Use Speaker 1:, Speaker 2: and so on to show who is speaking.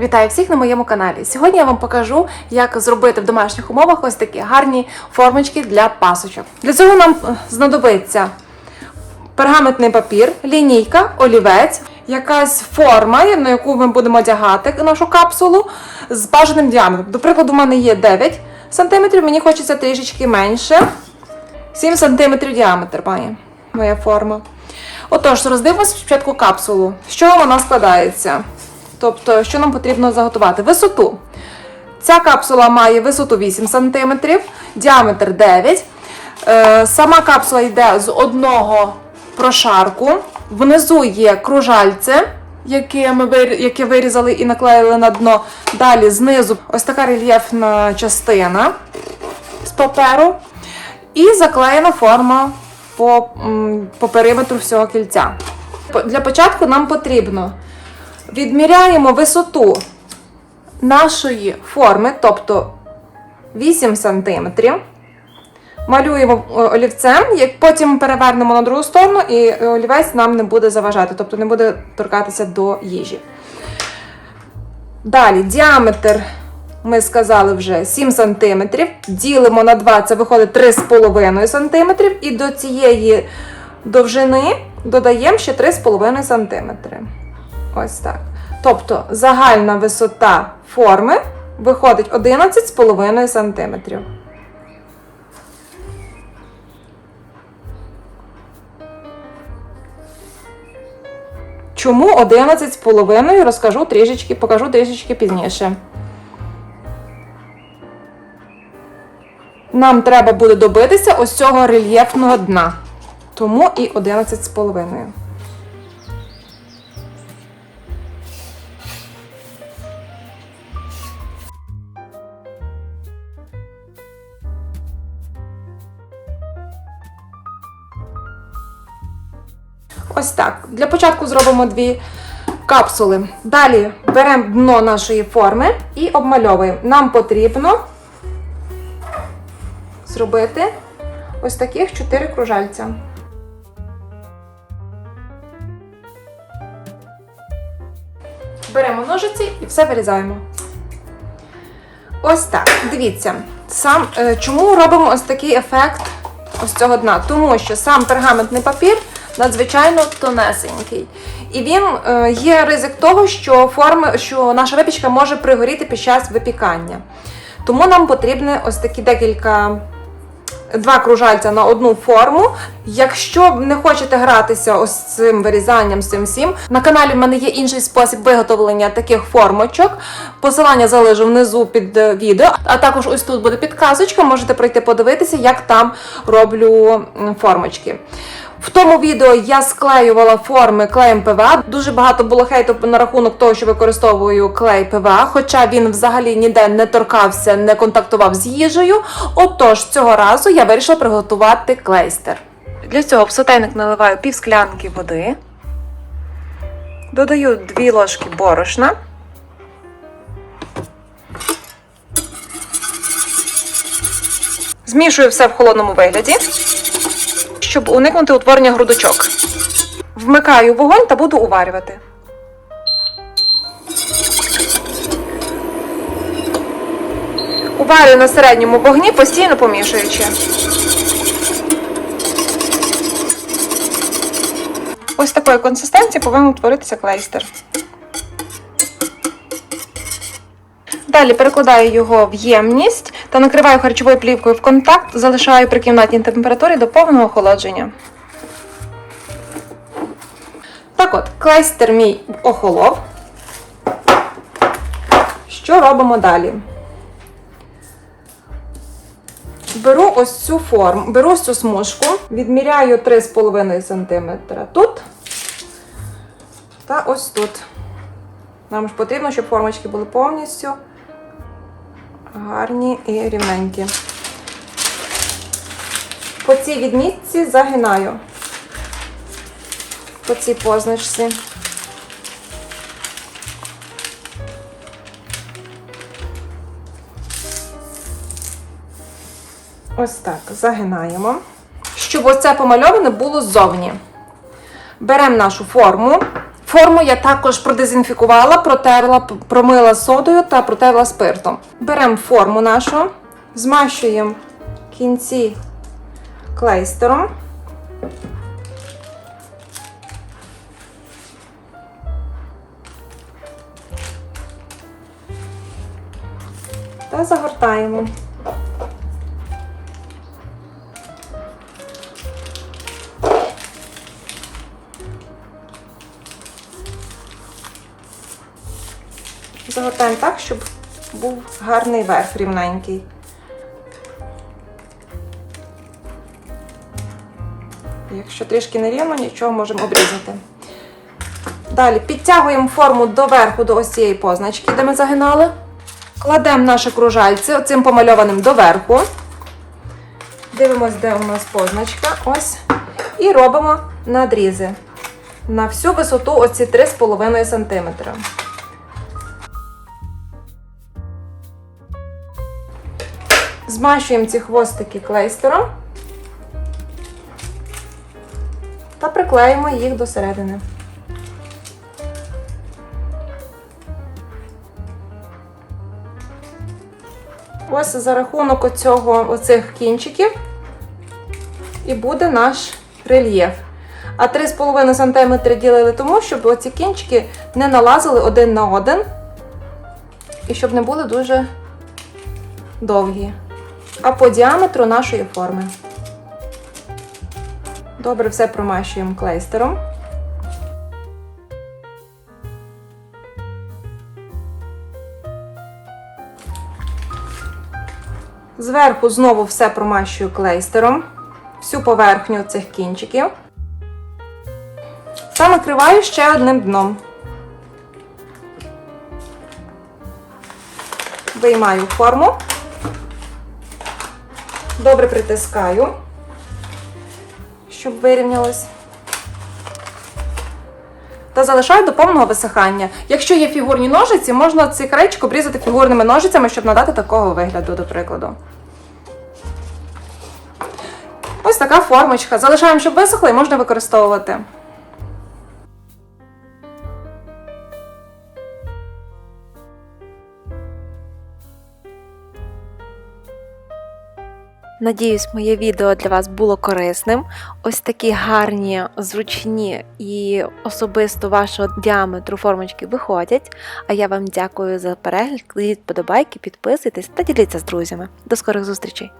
Speaker 1: Вітаю всіх на моєму каналі. Сьогодні я вам покажу, як зробити в домашніх умовах ось такі гарні формочки для пасочок. Для цього нам е, знадобиться пергаментний папір, лінійка, олівець, якась форма, на яку ми будемо одягати нашу капсулу з бажаним діаметром. До прикладу, у мене є 9 см, мені хочеться трішечки менше. 7 см діаметр має моя форма. Отож, роздивимося спочатку капсулу. З чого вона складається? Тобто, що нам потрібно заготувати? Висоту. Ця капсула має висоту 8 см, діаметр 9 Е, Сама капсула йде з одного прошарку. Внизу є кружальце, яке ми яке вирізали і наклеїли на дно. Далі знизу ось така рельєфна частина з паперу. І заклеєна форма по, по периметру всього кільця. Для початку нам потрібно відміряємо висоту нашої форми, тобто 8 см. Малюємо е, олівцем, потім перевернемо на другу сторону, і е, олівець нам не буде заважати, тобто не буде торкатися до їжі. Далі діаметр, ми сказали вже 7 см. Ділимо на 2, це виходить 3,5 см. І до цієї довжини додаємо ще 3,5 см. Ось так. Тобто загальна висота форми виходить 11,5 см. Чому 11,5 розкажу трішечки, покажу трішечки пізніше. Нам треба буде добитися ось цього рельєфного дна. Тому і 11,5. Ось так. Для початку зробимо дві капсули. Далі беремо дно нашої форми і обмальовуємо. Нам потрібно зробити ось таких 4 кружальця. Беремо ножиці і все вирізаємо. Ось так. Дивіться, сам, е, чому робимо ось такий ефект ось цього дна? Тому що сам пергаментний папір надзвичайно тонесенький. І він е, є ризик того, що форми, що наша випічка може пригоріти під час випікання. Тому нам потрібно ось такі декілька. Два кружальця на одну форму. Якщо не хочете гратися ось цим вирізанням, цим всім, на каналі в мене є інший спосіб виготовлення таких формочок. Посилання залежу внизу під е, відео, а також ось тут буде підказочка, можете пройти подивитися, як там роблю формочки. В тому відео я склеювала форми клеєм ПВА. Дуже багато було хейту на рахунок того, що використовую клей ПВА, хоча він взагалі ніде не торкався, не контактував з їжею. Отож, цього разу я вирішила приготувати клейстер. Для цього в сотейник наливаю пів склянки води, додаю 2 ложки борошна. Змішую все в холодному вигляді щоб уникнути утворення грудочок. Вмикаю вогонь та буду уварювати. Уварюю на середньому вогні, постійно помішуючи. Ось такої консистенції повинен утворитися клейстер. Далі перекладаю його в ємність та накриваю харчовою плівкою в контакт, залишаю при кімнатній температурі до повного охолодження. Так от, клейстер мій охолов. Що робимо далі? Беру ось цю форму, беру цю смужку, відміряю 3,5 см тут та ось тут. Нам ж потрібно, щоб формочки були повністю гарні і рівненькі. По цій відмітці загинаю. По цій позначці. Ось так, загинаємо. Щоб оце помальоване було ззовні. Беремо нашу форму. Форму я також продезінфікувала, протерла, промила содою та протерла спиртом. Беремо форму нашу, змащуємо кінці клейстером. Та загортаємо. Загортаємо так, щоб був гарний верх рівненький. Якщо трішки нерівно, нічого можемо обрізати. Далі підтягуємо форму доверху до ось цієї позначки, де ми загинали. Кладемо наше кружальце оцим помальованим доверху. Дивимось, де у нас позначка. Ось. І робимо надрізи на всю висоту оці 3,5 см. Змащуємо ці хвостики клейстером та приклеїмо їх до середини. Ось за рахунок оцього, оцих кінчиків і буде наш рельєф. А 3,5 см ділили тому, щоб оці кінчики не налазили один на один і щоб не були дуже довгі, а по діаметру нашої форми. Добре, все промащуємо клейстером. Зверху знову все промащую клейстером, всю поверхню цих кінчиків. Та накриваю ще одним дном. Виймаю форму, добре притискаю, щоб вирівнялось. Та залишаю до повного висихання. Якщо є фігурні ножиці, можна цей краєчок обрізати фігурними ножицями, щоб надати такого вигляду, до прикладу. Ось така формочка. Залишаємо, щоб висохло і можна використовувати.
Speaker 2: Надіюсь, моє відео для вас було корисним. Ось такі гарні, зручні і особисто вашого діаметру формочки виходять. А я вам дякую за перегляд. Кладіть подобайки, підписуйтесь та діліться з друзями. До скорих зустрічей!